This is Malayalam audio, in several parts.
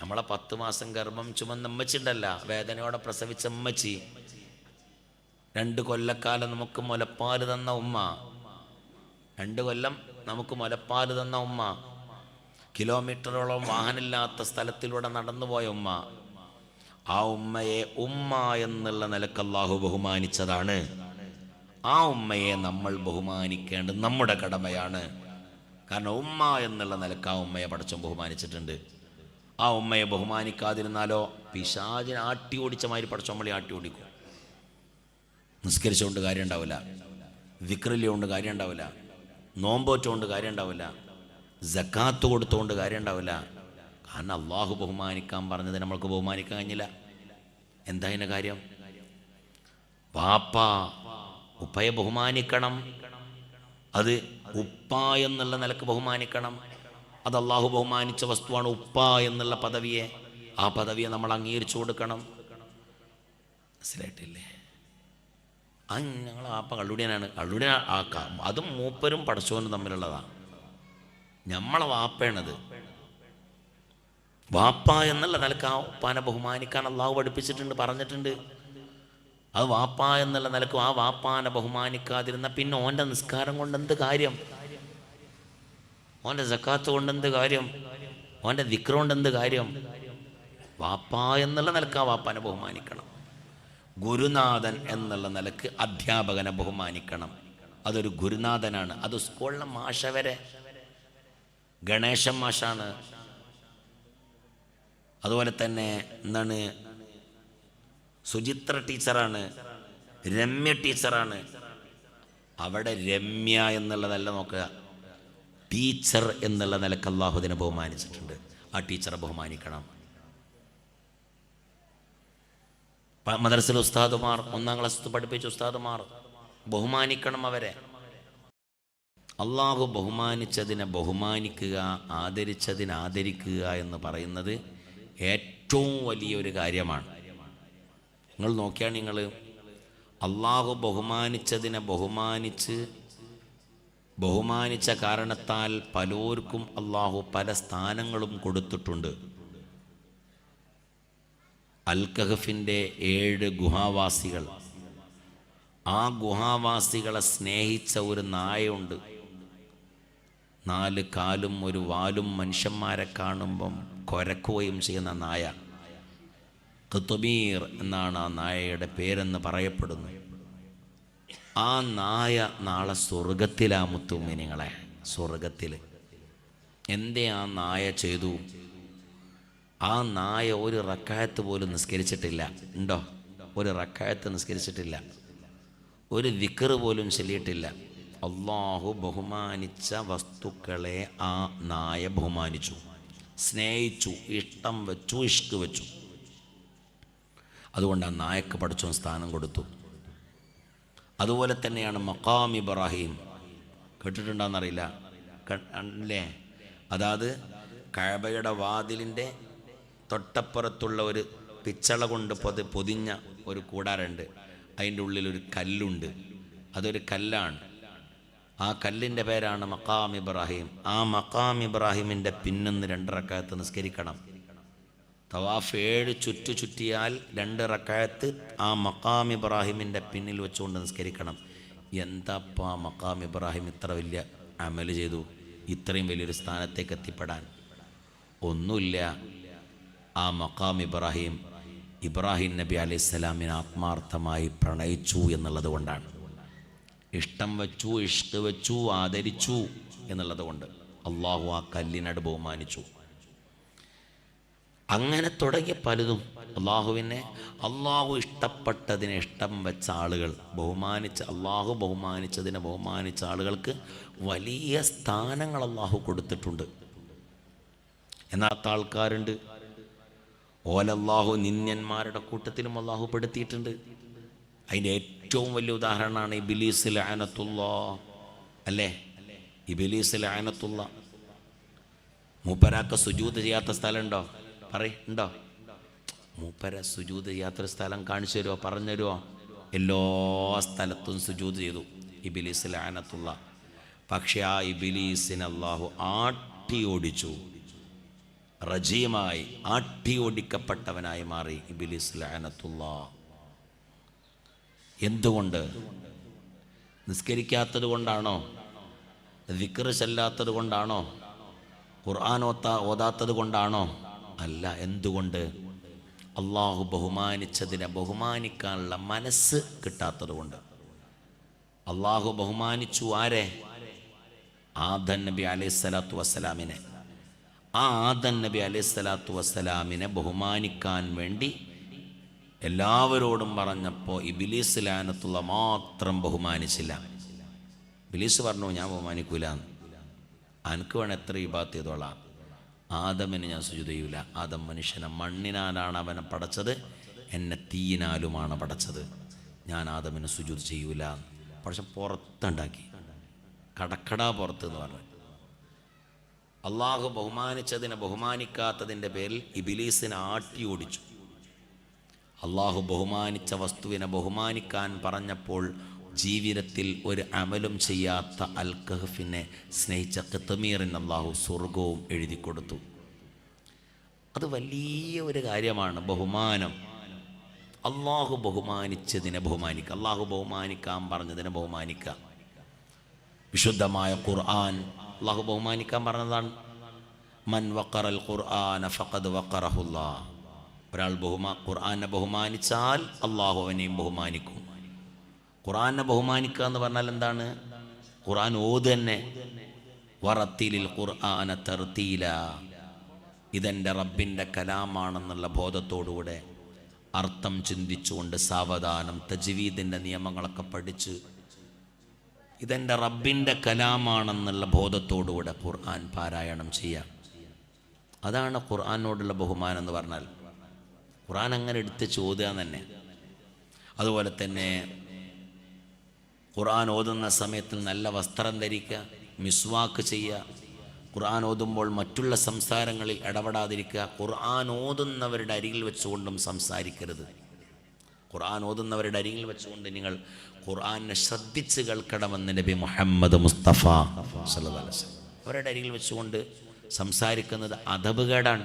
നമ്മളെ പത്ത് മാസം ഗർഭം ചുമന്ന അമ്മച്ചി ഉണ്ടല്ല വേദനയോടെ പ്രസവിച്ച അമ്മച്ചി രണ്ട് കൊല്ലക്കാലം നമുക്ക് മുലപ്പാൽ തന്ന ഉമ്മ. രണ്ട് കൊല്ലം നമുക്ക് മുലപ്പാൽ തന്ന ഉമ്മ. കിലോമീറ്ററോളം വാഹനമില്ലാത്ത സ്ഥലത്തിലൂടെ നടന്നുപോയ ഉമ്മ. ആ ഉമ്മയെ ഉമ്മ എന്നുള്ള നിലയ്ക്ക് അള്ളാഹു ബഹുമാനിച്ചതാണ്. ആ ഉമ്മയെ നമ്മൾ ബഹുമാനിക്കേണ്ടത് നമ്മുടെ കടമയാണ്. കാരണം ഉമ്മ എന്നുള്ള നിലയ്ക്ക് ആ ഉമ്മയെ പടച്ചോൻ ബഹുമാനിച്ചിട്ടുണ്ട്. ആ ഉമ്മയെ ബഹുമാനിക്കാതിരുന്നാലോ പിശാചിനെ ആട്ടി ഓടിച്ച മാതിരി പടച്ചോമ്പളി ആട്ടി ഓടിക്കും. നിസ്കരിച്ചുകൊണ്ട് കാര്യം ഉണ്ടാവില്ല. വിക്രല്യമുണ്ട് കാര്യം ഉണ്ടാവില്ല. നോമ്പോറ്റുകൊണ്ട് കാര്യം ഉണ്ടാവില്ല. ജക്കാത്ത് കൊടുത്തുകൊണ്ട് കാര്യം ഉണ്ടാവില്ല. കാരണം അള്ളാഹു ബഹുമാനിക്കാൻ പറഞ്ഞത് നമ്മൾക്ക് ബഹുമാനിക്കാൻ കഴിഞ്ഞില്ല. എന്താ അതിന്റെ കാര്യം? പാപ്പ ഉപ്പയെ ബഹുമാനിക്കണം. അത് ഉപ്പ എന്നുള്ള നിലയ്ക്ക് ബഹുമാനിക്കണം. അത് അള്ളാഹു ബഹുമാനിച്ച വസ്തുവാണ് ഉപ്പ എന്നുള്ള പദവിയെ. ആ പദവിയെ നമ്മൾ അംഗീകരിച്ചു കൊടുക്കണം. മനസ്സിലായിട്ടില്ലേ? ആ ഞങ്ങൾ ആപ്പ കള്ളുടിയനാണ്. കള്ളുടിയൻ ആക്കാം അതും മൂപ്പരും പടച്ചോനും തമ്മിലുള്ളതാണ് നമ്മളെ വാപ്പയാണത്. വാപ്പ എന്നുള്ള നിലയ്ക്ക് ആ ഉപ്പാനെ ബഹുമാനിക്കാൻ അള്ളാഹു പഠിപ്പിച്ചിട്ടുണ്ട് പറഞ്ഞിട്ടുണ്ട്. അത് വാപ്പ എന്നുള്ള നിലയ്ക്ക് ആ വാപ്പാനെ ബഹുമാനിക്കാതിരുന്ന പിന്നെ ഓന്റെ നിസ്കാരം കൊണ്ട് എന്ത് കാര്യം? ഓന്റെ ജക്കാത്ത് കൊണ്ട് എന്ത് കാര്യം? ഓന്റെ ദിക്ര കൊണ്ട് എന്ത് കാര്യം? വാപ്പ എന്നുള്ള നിലയ്ക്ക് ആ വാപ്പാനെ ബഹുമാനിക്കണം. ഗുരുനാഥൻ എന്നുള്ള നിലയ്ക്ക് അധ്യാപകനെ ബഹുമാനിക്കണം. അതൊരു ഗുരുനാഥനാണ്. അത് സ്കൂളിലെ മാഷ വരെ. ഗണേശൻ മാഷാണ്. അതുപോലെ തന്നെ എന്താണ്? സുചിത്ര ടീച്ചറാണ്. രമ്യ ടീച്ചറാണ്. അവിടെ രമ്യ എന്നുള്ളതല്ല നോക്കുക. ടീച്ചർ എന്നുള്ള നിലയ്ക്ക് അള്ളാഹുദിനെ ബഹുമാനിച്ചിട്ടുണ്ട്. ആ ടീച്ചറെ ബഹുമാനിക്കണം. മദർസിൽ ഉസ്താദുമാർ ഒന്നാം ക്ലാസ് പഠിപ്പിച്ച ഉസ്താദുമാർ ബഹുമാനിക്കണം അവരെ. അള്ളാഹു ബഹുമാനിച്ചതിനെ ബഹുമാനിക്കുക ആദരിച്ചതിനെ ആദരിക്കുക എന്ന് പറയുന്നത് ഏറ്റവും വലിയൊരു കാര്യമാണ്. നിങ്ങൾ നോക്കിയാൽ നിങ്ങൾ അള്ളാഹു ബഹുമാനിച്ചതിനെ ബഹുമാനിച്ച് ബഹുമാനിച്ച കാരണത്താൽ പലർക്കും അള്ളാഹു പല സ്ഥാനങ്ങളും കൊടുത്തിട്ടുണ്ട്. അൽ കഹഫിന്റെ ഏഴ് ഗുഹാവാസികൾ. ആ ഗുഹാവാസികളെ സ്നേഹിച്ച ഒരു നായയുണ്ട്. നാല് കാലും ഒരു വാലും മനുഷ്യന്മാരെ കാണുമ്പം കൊരക്കുകയും ചെയ്യുന്ന നായ. കുത്തുബീർ എന്നാണ് ആ നായയുടെ പേരെന്ന് പറയപ്പെടുന്നു. ആ നായ നാളെ സ്വർഗത്തിലാ മുത്തുമിനിങ്ങളെ സ്വർഗത്തിൽ എന്തേ ആ നായ ചെയ്തു? ആ നായ ഒരു റക്കായത്ത് പോലും നിസ്കരിച്ചിട്ടില്ല. ഉണ്ടോ? ഒരു റക്കായത്ത് നിസ്കരിച്ചിട്ടില്ല. ഒരു വിക്കറ് പോലും ചൊല്ലിയിട്ടില്ല. അള്ളാഹു ബഹുമാനിച്ച വസ്തുക്കളെ ആ നായ ബഹുമാനിച്ചു. സ്നേഹിച്ചു ഇഷ്ടം വെച്ചു ഇഷ്ക് വെച്ചു. അതുകൊണ്ട് ആ നായക്ക് പഠിച്ചോ സ്ഥാനം കൊടുത്തു. അതുപോലെ തന്നെയാണ് മക്കാം ഇബ്രാഹിം. കേട്ടിട്ടുണ്ടോയെന്നറിയില്ല അല്ലേ? അതായത് കഴബയുടെ വാതിലിന്റെ തൊട്ടപ്പുറത്തുള്ള ഒരു പിച്ചള കൊണ്ട് പൊതി പൊതിഞ്ഞ ഒരു കൂടാറുണ്ട് അതിന്റെ ഉള്ളിൽ ഒരു കല്ലുണ്ട്. അതൊരു കല്ലാണ്. ആ കല്ലിന്റെ പേരാണ് മക്കാം ഇബ്രാഹിം. ആ മക്കാം ഇബ്രാഹിമിന്റെ പിന്നൊന്ന് രണ്ടിറക്കകത്ത് നിസ്കരിക്കണം. തവാഫ് ഏഴ് ചുറ്റു ചുറ്റിയാൽ രണ്ട് റക്കായത്ത് ആ മക്കാം ഇബ്രാഹിമിന്റെ പിന്നിൽ വെച്ചുകൊണ്ട് നിസ്കരിക്കണം. എന്താപ്പോൾ ആ മക്കാം ഇബ്രാഹിം ഇത്ര വലിയ അമൽ ചെയ്തു? ഇത്രയും വലിയൊരു സ്ഥാനത്തേക്ക് എത്തിപ്പെടാൻ. ഒന്നുമില്ല. ആ മക്കാം ഇബ്രാഹിം ഇബ്രാഹിം നബി അലൈഹി ആത്മാർത്ഥമായി പ്രണയിച്ചു എന്നുള്ളത് കൊണ്ടാണ്. ഇഷ്ടം വെച്ചു ഇഷ്ട് വെച്ചു ആദരിച്ചു എന്നുള്ളത് കൊണ്ട് അള്ളാഹു ആ കല്ലിനട് ബഹുമാനിച്ചു. അങ്ങനെ തുടങ്ങിയ പലതും അള്ളാഹുവിനെ അള്ളാഹു ഇഷ്ടപ്പെട്ടതിനെ ഇഷ്ടം വെച്ച ആളുകൾ ബഹുമാനിച്ച അള്ളാഹു ബഹുമാനിച്ചതിനെ ബഹുമാനിച്ച ആളുകൾക്ക് വലിയ സ്ഥാനങ്ങൾ അള്ളാഹു കൊടുത്തിട്ടുണ്ട്. എന്നാത്ത ആൾക്കാരുണ്ട്. ഓലല്ലാഹു നിന്യന്മാരുടെ കൂട്ടത്തിലും അള്ളാഹു പെടുത്തിയിട്ടുണ്ട്. അതിന്റെ ഏറ്റവും വലിയ ഉദാഹരണമാണ് ഇബിലീസ് ലാനത്തുള്ള അല്ലേ? ഇബിലീസ് ലാനത്തുള്ള മൂപ്പരാക്ക സുജൂത് ചെയ്യാത്ത സ്ഥലമുണ്ടോ? പറയ് ഉണ്ടോ? മൂപ്പര സുജൂത് യാത്ര സ്ഥലം കാണിച്ചു തരുമോ പറഞ്ഞു തരുമോ എല്ലാ സ്ഥലത്തും സുജൂത് ചെയ്തു. ഇബിലീസ് ലാനത്തുള്ള. പക്ഷേ ആ ഇബിലീസിനെ അള്ളാഹു ആട്ടി ഓടിച്ചു. റജീമായി ആട്ടി ഓടിക്കപ്പെട്ടവനായി മാറി ഇബിലിസ് ലാനത്തുള്ള. എന്തുകൊണ്ട്? നിസ്കരിക്കാത്തത് കൊണ്ടാണോ? വിക്രശല്ലാത്തത് കൊണ്ടാണോ? ഖുർആൻ ഓത്ത ഓതാത്തത് കൊണ്ടാണോ? അല്ല എന്തുകൊണ്ട്? അള്ളാഹു ബഹുമാനിച്ചതിനെ ബഹുമാനിക്കാനുള്ള മനസ്സ് കിട്ടാത്തത് കൊണ്ട് അള്ളാഹു ബഹുമാനിച്ചു ആരെ? ആദൻ നബി അലൈഹി സ്വലാത്തു വസ്സലാമിനെ. ആ ആദൻ നബി അലൈഹി സ്വലാത്തു വസ്സലാമിനെ ബഹുമാനിക്കാൻ വേണ്ടി എല്ലാവരോടും പറഞ്ഞപ്പോൾ ഇബിലീസ് ലാനത്തുള്ള മാത്രം ബഹുമാനിച്ചില്ല. ബിലീസ് പറഞ്ഞു ഞാൻ ബഹുമാനിക്കൂല അനക്ക് വേണം എത്ര ഇബാത്ത് ചെയ്തോളാം ആദമിന് ഞാൻ സുജുത ചെയ്യൂല ആദം മനുഷ്യനെ മണ്ണിനാലാണ് അവനെ പടച്ചത്. എന്നെ തീയിനാലുമാണ് പടച്ചത്. ഞാൻ ആദമിന് സുജുത് ചെയ്യൂല. പക്ഷെ പുറത്തുണ്ടാക്കി. കടക്കടാ പുറത്ത് എന്ന് പറഞ്ഞു. അള്ളാഹു ബഹുമാനിച്ചതിനെ ബഹുമാനിക്കാത്തതിന്റെ പേരിൽ ഇബിലീസിനെ ആട്ടി ഓടിച്ചു. അള്ളാഹു ബഹുമാനിച്ച വസ്തുവിനെ ബഹുമാനിക്കാൻ പറഞ്ഞപ്പോൾ ജീവിതത്തിൽ ഒരു അമലും ചെയ്യാത്ത അൽ കഹഫിനെ സ്നേഹിച്ച കത്തമീറിന് അള്ളാഹു സ്വർഗവും എഴുതി കൊടുത്തു. അത് വലിയ ഒരു കാര്യമാണ്. ബഹുമാനം. അള്ളാഹു ബഹുമാനിച്ചതിനെ ബഹുമാനിക്കുക അള്ളാഹു ബഹുമാനിക്കാൻ പറഞ്ഞതിനെ ബഹുമാനിക്കുക വിശുദ്ധമായ ഖുർആൻ അള്ളാഹു ബഹുമാനിക്കാൻ പറഞ്ഞതാണ്. മൻ വക്കറൽ ഖുർആൻ ഫഖദ് വക്കറഹുല്ലാ ഒരാൾ ബഹുമാ ഖുർആനെ ബഹുമാനിച്ചാൽ അള്ളാഹു അവനെയും ബഹുമാനിക്കും. ഖുർആനെ ബഹുമാനിക്കുക എന്ന് പറഞ്ഞാൽ എന്താണ്? ഖുറാൻ ഓത് തന്നെ. വറത്തിലിൽ ഖുർആന തെർത്തീല. ഇതെന്റെ റബ്ബിന്റെ കലാമാണെന്നുള്ള ബോധത്തോടുകൂടെ അർത്ഥം ചിന്തിച്ചുകൊണ്ട് സാവധാനം തജ്വീദിന്റെ നിയമങ്ങളൊക്കെ പഠിച്ച് ഇതെന്റെ റബ്ബിന്റെ കലാമാണെന്നുള്ള ബോധത്തോടുകൂടെ ഖുർആൻ പാരായണം ചെയ്യാം. അതാണ് ഖുർആാനോടുള്ള ബഹുമാനം എന്ന് പറഞ്ഞാൽ. ഖുർആൻ അങ്ങനെ എടുത്ത് ചോദ്യം തന്നെ. അതുപോലെ തന്നെ ഖുർആൻ ഓതുന്ന സമയത്ത് നല്ല വസ്ത്രം ധരിക്കുക മിസ്വാക്ക് ചെയ്യുക ഖുർആൻ ഓതുമ്പോൾ മറ്റുള്ള സംസാരങ്ങളിൽ ഇടപെടാതിരിക്കുക ഖുർആൻ ഓതുന്നവരുടെ അരികിൽ വെച്ചുകൊണ്ടും സംസാരിക്കരുത്. ഖുർആൻ ഓതുന്നവരുടെ അരികിൽ വെച്ചുകൊണ്ട് നിങ്ങൾ ഖുർആനെ ശ്രദ്ധിച്ച് കേൾക്കണമെന്ന് നബി മുഹമ്മദ് മുസ്തഫ അവരുടെ അരികിൽ വെച്ചുകൊണ്ട് സംസാരിക്കുന്നത് അധബുകേടാണ്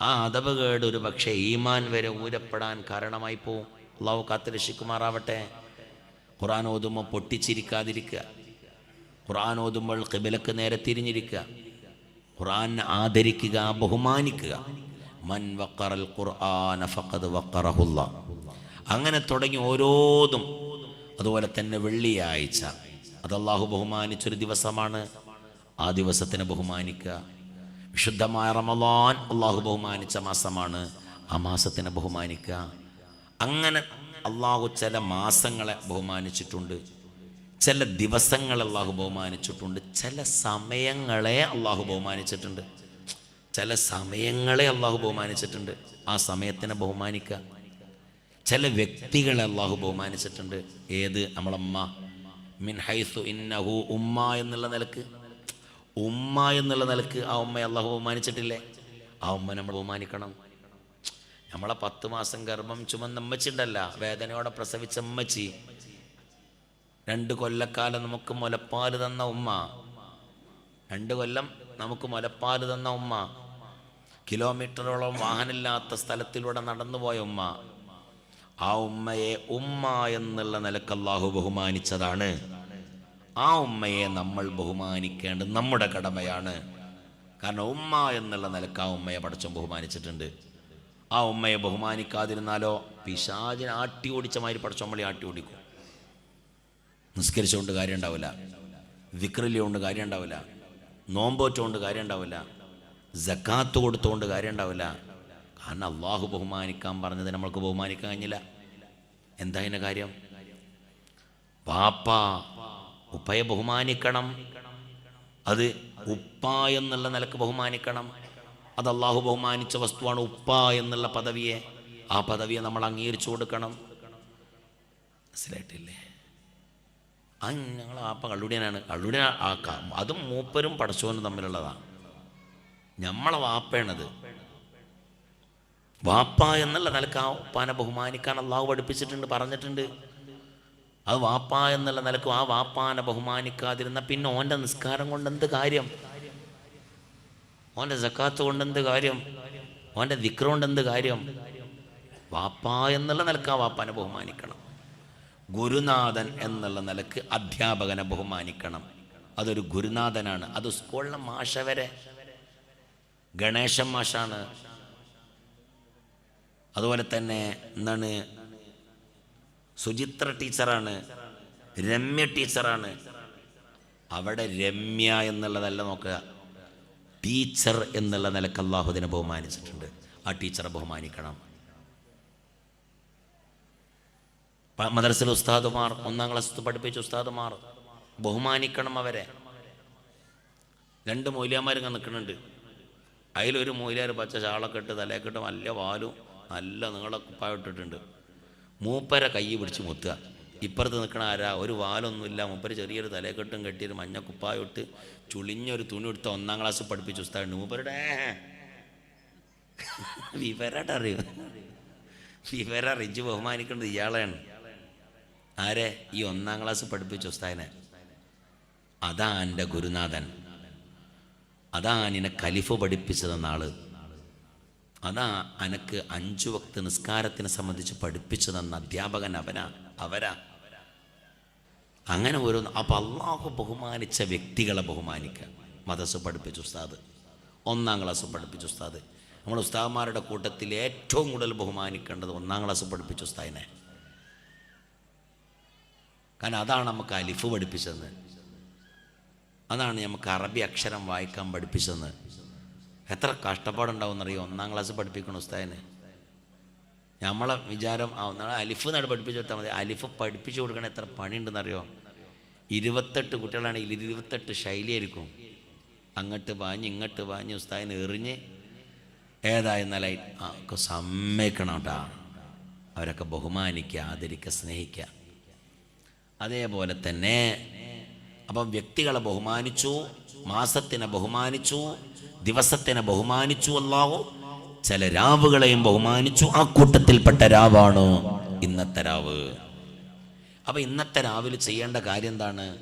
ആ അധബുകേട് ഒരു പക്ഷേ ഈമാൻ വരെ ഊരപ്പെടാൻ കാരണമായി പോവും. അള്ളാഹു കാത്ത് ഖുർആൻ ഓതുമ്പോൾ പൊട്ടിച്ചിരിക്കാതിരിക്കുക. ഖുറാൻ ഓതുമ്പോൾ കിബിലക്ക് നേരെ തിരിഞ്ഞിരിക്കുക. ഖുർആനെ ആദരിക്കുക ബഹുമാനിക്കുക. മൻ വക്കറൽ ഖുർആന ഫഖദ് വക്കറഹുല്ല അങ്ങനെ തുടങ്ങി ഓരോതും അതുപോലെ തന്നെ വെള്ളിയാഴ്ച. അത് അള്ളാഹു ബഹുമാനിച്ചൊരു ദിവസമാണ്. ആ ദിവസത്തിനെ ബഹുമാനിക്കുക. വിശുദ്ധമായ റമലാൻ അള്ളാഹു ബഹുമാനിച്ച മാസമാണ്. ആ മാസത്തിനെ ബഹുമാനിക്കുക. അങ്ങനെ അള്ളാഹു ചില മാസങ്ങളെ ബഹുമാനിച്ചിട്ടുണ്ട്. ചില ദിവസങ്ങളെ അള്ളാഹു ബഹുമാനിച്ചിട്ടുണ്ട്. ചില സമയങ്ങളെ അള്ളാഹു ബഹുമാനിച്ചിട്ടുണ്ട്. ചില സമയങ്ങളെ അള്ളാഹു ബഹുമാനിച്ചിട്ടുണ്ട്. ആ സമയത്തിനെ ബഹുമാനിക്കുക. ചില വ്യക്തികളെ അള്ളാഹു ബഹുമാനിച്ചിട്ടുണ്ട്. ഏത്? നമ്മളമ്മ മിൻ ഹൈസു ഇന്നഹു ഉമ്മ എന്നുള്ള നിലയ്ക്ക്. ഉമ്മ എന്നുള്ള നിലയ്ക്ക് ആ ഉമ്മയെ അള്ളാഹു ബഹുമാനിച്ചിട്ടില്ലേ? ആ ഉമ്മ നമ്മൾ ബഹുമാനിക്കണം. നമ്മളെ പത്ത് മാസം ഗർഭം ചുമന്ന അമ്മച്ചിണ്ടല്ല വേദനയോടെ പ്രസവിച്ച അമ്മച്ചി രണ്ട് കൊല്ലക്കാലം നമുക്ക് മുലപ്പാൽ തന്ന ഉമ്മ. രണ്ട് കൊല്ലം നമുക്ക് മുലപ്പാൽ തന്ന ഉമ്മ. കിലോമീറ്ററോളം വാഹനമില്ലാത്ത സ്ഥലത്തിലൂടെ നടന്നുപോയ ഉമ്മ. ആ ഉമ്മയെ ഉമ്മ എന്നുള്ള നിലയ്ക്ക് അള്ളാഹു ബഹുമാനിച്ചതാണ്. ആ ഉമ്മയെ നമ്മൾ ബഹുമാനിക്കേണ്ടത് നമ്മുടെ കടമയാണ്. കാരണം ഉമ്മ എന്നുള്ള നിലയ്ക്ക് ആ ഉമ്മയെ പടച്ചും ബഹുമാനിച്ചിട്ടുണ്ട്. ആ ഉമ്മയെ ബഹുമാനിക്കാതിരുന്നാലോ പിശാചിനെ ആട്ടി ഓടിച്ച മാതിരി പടച്ചോമ്പളി ആട്ടി ഓടിക്കും. നിസ്കരിച്ചുകൊണ്ട് കാര്യം ഉണ്ടാവില്ല. വിക്രലി കൊണ്ട് കാര്യം ഉണ്ടാവില്ല. നോമ്പോറ്റുകൊണ്ട് കാര്യം ഉണ്ടാവില്ല. ജക്കാത്ത് കൊടുത്തുകൊണ്ട് കാര്യം ഉണ്ടാവില്ല. കാരണം അള്ളാഹു ബഹുമാനിക്കാൻ പറഞ്ഞത് നമ്മൾക്ക് ബഹുമാനിക്കാൻ കഴിഞ്ഞില്ല. എന്താ അതിന്റെ കാര്യം? പാപ്പ ഉപ്പയെ ബഹുമാനിക്കണം. അത് ഉപ്പ എന്നുള്ള നിലയ്ക്ക് ബഹുമാനിക്കണം. അത് അള്ളാഹു ബഹുമാനിച്ച വസ്തുവാണ് ഉപ്പ എന്നുള്ള പദവിയെ. ആ പദവിയെ നമ്മൾ അംഗീകരിച്ചു കൊടുക്കണം. മനസ്സിലായിട്ടില്ലേ? ആ ഞങ്ങൾ ആപ്പ കള്ളുടിയനാണ്. കള്ളുടിയ ആക്കാം അതും മൂപ്പരും പടച്ചോനും തമ്മിലുള്ളതാണ് നമ്മളെ വാപ്പയാണത്. വാപ്പ എന്നുള്ള നിലയ്ക്ക് ആ ഉപ്പാനെ ബഹുമാനിക്കാൻ അള്ളാഹു പഠിപ്പിച്ചിട്ടുണ്ട് പറഞ്ഞിട്ടുണ്ട്. അത് വാപ്പ എന്നുള്ള നിലക്കും ആ വാപ്പാനെ ബഹുമാനിക്കാതിരുന്ന പിന്നെ ഓന്റെ നിസ്കാരം കൊണ്ട് എന്ത് കാര്യം? ഓന്റെ സക്കാത്ത് കൊണ്ടെന്ത് കാര്യം? ഓന്റെ ദിക്ര കൊണ്ടെന്ത് കാര്യം? വാപ്പ എന്നുള്ള നിലയ്ക്ക് ആ വാപ്പാനെ ബഹുമാനിക്കണം. ഗുരുനാഥൻ എന്നുള്ള നിലയ്ക്ക് അധ്യാപകനെ ബഹുമാനിക്കണം. അതൊരു ഗുരുനാഥനാണ്. അത് സ്കൂളിലെ മാഷ വരെ. ഗണേശൻ മാഷാണ്. അതുപോലെ തന്നെ എന്താണ്? സുചിത്ര ടീച്ചറാണ്. രമ്യ ടീച്ചറാണ്. അവിടെ രമ്യ എന്നുള്ളതല്ല നോക്കുക. ടീച്ചർ എന്നുള്ള നിലയ്ക്ക് അള്ളാഹുദിനെ ബഹുമാനിച്ചിട്ടുണ്ട്. ആ ടീച്ചറെ ബഹുമാനിക്കണം. മദ്രസിലെ ഉസ്താദുമാർ ഒന്നാം ക്ലാസ് പഠിപ്പിച്ച ഉസ്താദുമാർ ബഹുമാനിക്കണം അവരെ. രണ്ട് മൂല്യന്മാരിങ്ങനെ നിൽക്കുന്നുണ്ട്. അതിലൊരു മൂല്യാർ പച്ച ചാളൊക്കെ ഇട്ട് തലയൊക്കെ ഇട്ട് നല്ല വാലും നല്ല നീള കുപ്പായിട്ടിട്ടുണ്ട് മൂപ്പര കൈ പിടിച്ച് മുത്തുക. ഇപ്പുറത്ത് നിൽക്കണ ആരാ? ഒരു വാലൊന്നുമില്ല. മുപ്പര് ചെറിയൊരു തലക്കെട്ടും കെട്ടിയൊരു മഞ്ഞ കുപ്പായിട്ട് ചുളിഞ്ഞൊരു തുണി എടുത്ത ഒന്നാം ക്ലാസ് പഠിപ്പിച്ചു ഉസ്താദുണ്ട് മൂപ്പരുടെ വിവരമായിട്ട് വിവര റിജ് ബഹുമാനിക്കേണ്ടത് ഇയാളെയാണ്. ആരെ? ഈ ഒന്നാം ക്ലാസ് പഠിപ്പിച്ച ഉസ്താദിനെ. അതാ എന്റെ ഗുരുനാഥൻ. അതാ നിന്നെ കലിഫ് പഠിപ്പിച്ചു തന്ന ആൾ. അതാ അനക്ക് അഞ്ചു വക്ത് നിസ്കാരത്തിനെ സംബന്ധിച്ച് പഠിപ്പിച്ചു തന്ന അധ്യാപകൻ അവനാ. അവരാ. അങ്ങനെ ഓരോന്ന്. അപ്പോൾ അള്ളാഹു ബഹുമാനിച്ച വ്യക്തികളെ ബഹുമാനിക്കുക മദസ് പഠിപ്പിച്ച ഉസ്താദ്. ഒന്നാം ക്ലാസ് പഠിപ്പിച്ച ഉസ്താദ്. നമ്മൾ ഉസ്താദ്മാരുടെ കൂട്ടത്തിൽ ഏറ്റവും കൂടുതൽ ബഹുമാനിക്കേണ്ടത് ഒന്നാം ക്ലാസ് പഠിപ്പിച്ച ഉസ്താദിനെ. കാരണം അതാണ് നമുക്ക് അലിഫ് പഠിപ്പിച്ചത് അതാണ് നമുക്ക് അറബി അക്ഷരം വായിക്കാൻ പഠിപ്പിച്ചത് എത്ര കഷ്ടപ്പാടുണ്ടാവും എന്നറിയോ? ഒന്നാം ക്ലാസ് പഠിപ്പിക്കണം ഉസ്താദിന്. നമ്മളെ വിചാരം ആ അലിഫ് നാട് പഠിപ്പിച്ചു കൊടുത്താൽ മതി. അലിഫ് പഠിപ്പിച്ചു കൊടുക്കണ എത്ര പണിയുണ്ടെന്നറിയോ? ഇരുപത്തെട്ട് കുട്ടികളാണെങ്കിൽ ഇരുപത്തെട്ട് ശൈലിയായിരിക്കും. അങ്ങോട്ട് പാഞ്ഞ് ഇങ്ങോട്ട് പാഞ്ഞ് ഉസ്താദിന് എറിഞ്ഞ് ഏതായിരുന്നാലായി ആ ഒക്കെ സമ്മതിക്കണം കേട്ടോ അവരൊക്കെ ബഹുമാനിക്കുക ആദരിക്കുക സ്നേഹിക്കുക. അതേപോലെ തന്നെ അപ്പം വ്യക്തികളെ ബഹുമാനിച്ചു മാസത്തിനെ ബഹുമാനിച്ചു ദിവസത്തിനെ ബഹുമാനിച്ചു അല്ലാവോ ചില രാവുകളെയും ബഹുമാനിച്ചു. ആ കൂട്ടത്തിൽപ്പെട്ട രാവാണ് ഇന്നത്തെ രാവ്. അപ്പം ഇന്നത്തെ രാവിൽ ചെയ്യേണ്ട കാര്യം എന്താണ്?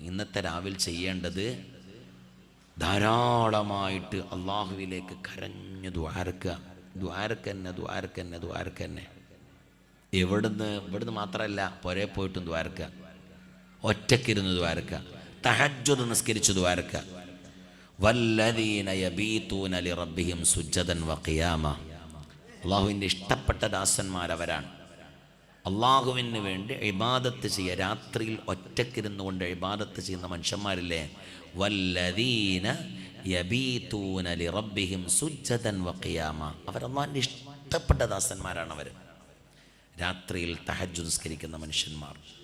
ഇന്നത്തെ രാവിൽ ചെയ്യേണ്ടത് ധാരാളമായിട്ട് അള്ളാഹുവിലേക്ക് കരഞ്ഞു ദ്വാരക്കുക. ദ്വാരക്കന്നെ ദ്വാരക്കന്നെ ദ്വാരക്കന്നെ. എവിടുന്ന്? ഇവിടുന്ന് മാത്രമല്ല പുരേ പോയിട്ടും ദ്വാരക്ക ഒറ്റക്കിരുന്ന് ദ്വാരക്ക തഹജ്ജുദ് നിസ്കരിച്ചു ദ്വാരക്കുക. വല്ലദീന യബീതൂന ലിറബ്ബിഹിം സുജ്ജദൻ വഖിയാമ. അള്ളാഹുവിന്റെ ഇഷ്ടപ്പെട്ട ദാസന്മാരവരാണ്. അള്ളാഹുവിന് വേണ്ടി ഇബാദത്ത് ചെയ്യുക. രാത്രിയിൽ ഒറ്റക്കിരുന്നു കൊണ്ട് ഇബാദത്ത് ചെയ്യുന്ന മനുഷ്യന്മാരില്ലേ? വല്ലദീന യബീതൂന ലിറബ്ബിഹിം സുജ്ജദൻ വഖിയാമ. അവർ അള്ളാഹിന്റെ ഇഷ്ടപ്പെട്ട ദാസന്മാരാണ് അവർ രാത്രിയിൽ തഹജ്ജുസ്കരിക്കുന്ന മനുഷ്യന്മാർ.